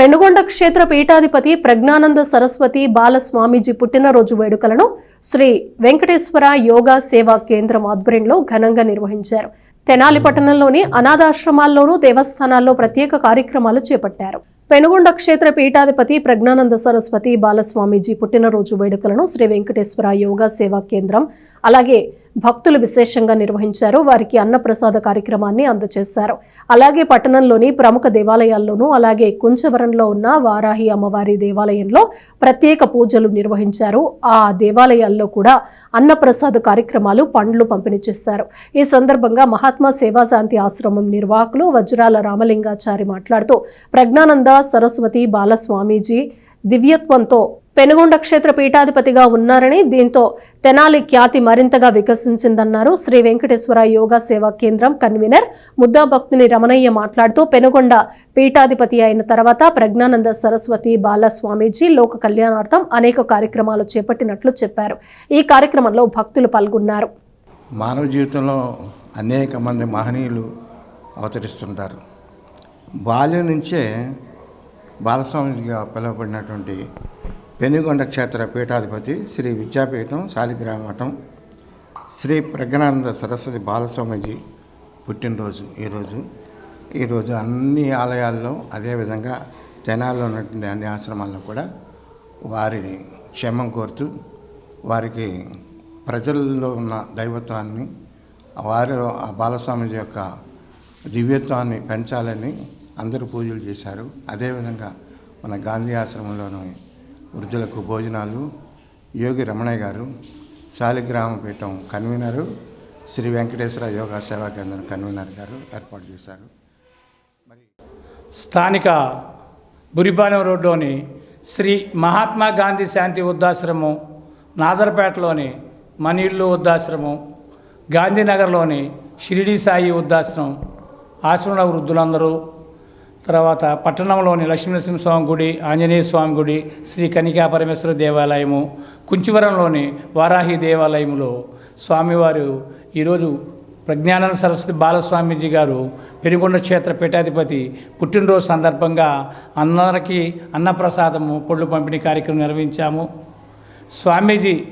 పెనుగొండ క్షేత్ర పీఠాధిపతి ప్రజ్ఞానంద సరస్వతి బాలస్వామీజీ పుట్టినరోజు వేడుకలను శ్రీ వెంకటేశ్వర యోగా సేవా కేంద్రం ఆధ్వర్యంలో ఘనంగా నిర్వహించారు. తెనాలి పట్టణంలోని అనాథాశ్రమాల్లోనూ దేవస్థానాల్లో ప్రత్యేక కార్యక్రమాలు చేపట్టారు. పెనుగొండ క్షేత్ర పీఠాధిపతి ప్రజ్ఞానంద సరస్వతి బాలస్వామీజీ పుట్టినరోజు వేడుకలను శ్రీ వెంకటేశ్వర యోగా సేవా కేంద్రం అలాగే భక్తులు విశేషంగా నిర్వహించారు. వారికి అన్నప్రసాద కార్యక్రమాన్ని అందజేశారు. అలాగే పట్టణంలోని ప్రముఖ దేవాలయాల్లోనూ అలాగే కుంచవరంలో ఉన్న వారాహి అమ్మవారి దేవాలయంలో ప్రత్యేక పూజలు నిర్వహించారు. ఆ దేవాలయాల్లో కూడా అన్నప్రసాద కార్యక్రమాలు పండ్లు పంపిణీ చేశారు. ఈ సందర్భంగా మహాత్మా సేవాశాంతి ఆశ్రమం నిర్వాహకులు వజ్రాల రామలింగాచారి మాట్లాడుతూ ప్రజ్ఞానంద సరస్వతి బాలస్వామీజీ దివ్యత్వంతో పెనుగొండ క్షేత్ర పీఠాధిపతిగా ఉన్నారని దీంతో తెనాలి ఖ్యాతి మరింతగా వికసించిందన్నారు శ్రీ వెంకటేశ్వర యోగా సేవా కేంద్రం కన్వీనర్. ముద్దా భక్తుని రమణయ్య మాట్లాడుతూ పెనుగొండ పీఠాధిపతి అయిన తర్వాత ప్రజ్ఞానంద సరస్వతి బాలస్వామీజీ లోక కళ్యాణార్థం అనేక కార్యక్రమాలు చేపట్టినట్లు చెప్పారు. ఈ కార్యక్రమంలో భక్తులు పాల్గొన్నారు. మానవ జీవితంలో అనేక మంది మహనీయులు అవతరిస్తుంటారు. బాల్యం నుంచే బాలస్వామిగా పిలువబడినటువంటి పెనుగొండ క్షేత్ర పీఠాధిపతి శ్రీ విద్యాపీఠం శాలిగ్రామ మఠం శ్రీ ప్రజ్ఞానంద సరస్వతి బాలస్వామిజీ పుట్టినరోజు. ఈరోజు ఈరోజు అన్ని ఆలయాల్లో అదేవిధంగా తెనాల్లో ఉన్నటువంటి అన్ని ఆశ్రమాల్లో కూడా వారిని క్షేమం కోరుతూ వారికి ప్రజల్లో ఉన్న దైవత్వాన్ని వారి ఆ బాలస్వామిజీ యొక్క దివ్యత్వాన్ని పెంచాలని అందరూ పూజలు చేశారు. అదేవిధంగా మన గాంధీ ఆశ్రమంలోని వృద్ధులకు భోజనాలు. యోగి రమణయ్య గారు శాలిగ్రామ పీఠం కన్వీనరు శ్రీ వెంకటేశ్వర యోగా సేవా కేంద్రం కన్వీనర్ గారు ఏర్పాటు చేశారు. మరి స్థానిక బురిపాలెం రోడ్లోని శ్రీ మహాత్మా గాంధీ శాంతి వృద్ధాశ్రమం నాజర్పేటలోని మనిల్లు వృద్ధాశ్రమం గాంధీనగర్లోని షిరిడి సాయి వృద్ధాశ్రమం ఆశ్రమ వృద్ధులందరూ తర్వాత పట్టణంలోని లక్ష్మీనరసింహస్వామి గుడి ఆంజనేయ స్వామి గుడి శ్రీ కనికా పరమేశ్వర దేవాలయము కుంచివరంలోని వారాహి దేవాలయంలో స్వామివారు ఈరోజు ప్రజ్ఞానంద సరస్వతి బాలస్వామీజీ గారు పెనుగొండ క్షేత్ర పీఠాధిపతి పుట్టినరోజు సందర్భంగా అందరికీ అన్నప్రసాదము పొళ్ళు పంపిణీ కార్యక్రమం నిర్వహించాము. స్వామీజీ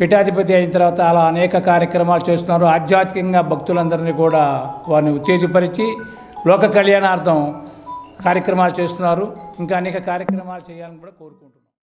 పీఠాధిపతి అయిన తర్వాత అలా అనేక కార్యక్రమాలు చేస్తున్నారు. ఆధ్యాత్మికంగా భక్తులందరినీ కూడా వారిని ఉత్తేజపరిచి లోక కళ్యాణార్థం కార్యక్రమాలు చేస్తున్నారు. ఇంకా అనేక కార్యక్రమాలు చేయాలని కూడా కోరుకుంటున్నారు